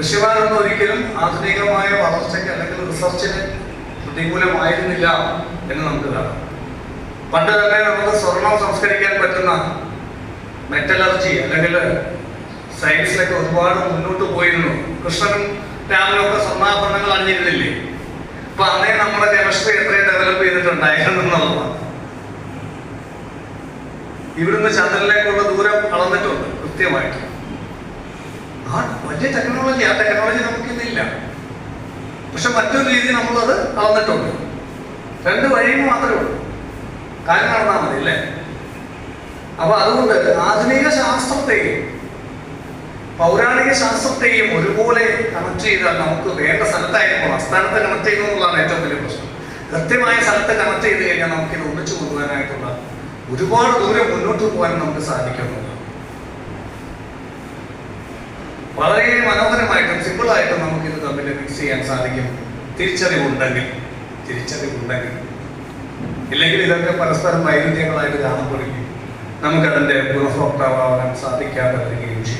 ഋഷിമാരൊന്നും ഒരിക്കലും ആധുനികമായ വളർച്ചയ്ക്ക് അല്ലെങ്കിൽ റിസർച്ചിന് പ്രതികൂലമായിരുന്നില്ല എന്ന് നമുക്ക് കാണാം. പണ്ട് തന്നെ നമുക്ക് സ്വർണം സംസ്കരിക്കാൻ പറ്റുന്ന മെറ്റലർജി അല്ലെങ്കിൽ സയൻസിലൊക്കെ ഒരുപാട് മുന്നോട്ട് പോയിരുന്നു. കൃഷ്ണനും രാമനും ഒക്കെ സ്വർണാഭരണങ്ങൾ അണിഞ്ഞിരുന്നില്ലേ? അപ്പൊ അന്നേ നമ്മുടെ കെമിസ്ട്രി എത്രയും ഡെവലപ്പ് ചെയ്തിട്ടുണ്ടായിരുന്നു ഇവിടുന്ന് ചന്ദ്രനിലേക്കുള്ള ദൂരം അളന്നിട്ടുണ്ട് കൃത്യമായിട്ട്. ആ വലിയ ടെക്നോളജി ആ ടെക്നോളജി നമുക്കിന്നില്ല പക്ഷെ മറ്റൊരു രീതി നമ്മളത് അളന്നിട്ടുണ്ട്. രണ്ട് വഴിയും മാത്രമേ ഉള്ളൂ. കാര്യം നടന്നാൽ മതി അല്ലേ? അപ്പൊ അതുകൊണ്ട് ആധുനിക ശാസ്ത്രത്തെയും പൗരാണിക ശാസ്ത്രത്തെയും ഒരുപോലെ കണക്ട് ചെയ്താൽ നമുക്ക് വേണ്ട സ്ഥലത്തായിരിക്കും അസ്ഥാനത്ത് കണക്ട് ചെയ്യുന്നു എന്നുള്ളതാണ് ഏറ്റവും വലിയ പ്രശ്നം. കൃത്യമായ സ്ഥലത്ത് കണക്ട് ചെയ്ത് കഴിഞ്ഞാൽ നമുക്ക് ഇത് ഒന്നിച്ചു കൊണ്ടുപോകാനായിട്ടുള്ള ഒരുപാട് ദൂരം മുന്നോട്ട് പോകാൻ നമുക്ക് സാധിക്കുന്നുണ്ട് വളരെ മനോഹരമായിട്ടും സിമ്പിളായിട്ടും നമുക്ക് ഇത് തമ്മിൽ മിക്സ് ചെയ്യാൻ സാധിക്കും. തിരിച്ചറിവുണ്ടെങ്കിൽ തിരിച്ചറിവുണ്ടെങ്കിൽ. ഇല്ലെങ്കിൽ ഇതൊക്കെ പരസ്പരം വൈരുദ്ധ്യങ്ങളായിട്ട് കാണപ്പെടുകയും നമുക്കതിന്റെ ഗുണഭോക്താവാൻ സാധിക്കാതെ വരികയും ചെയ്യും.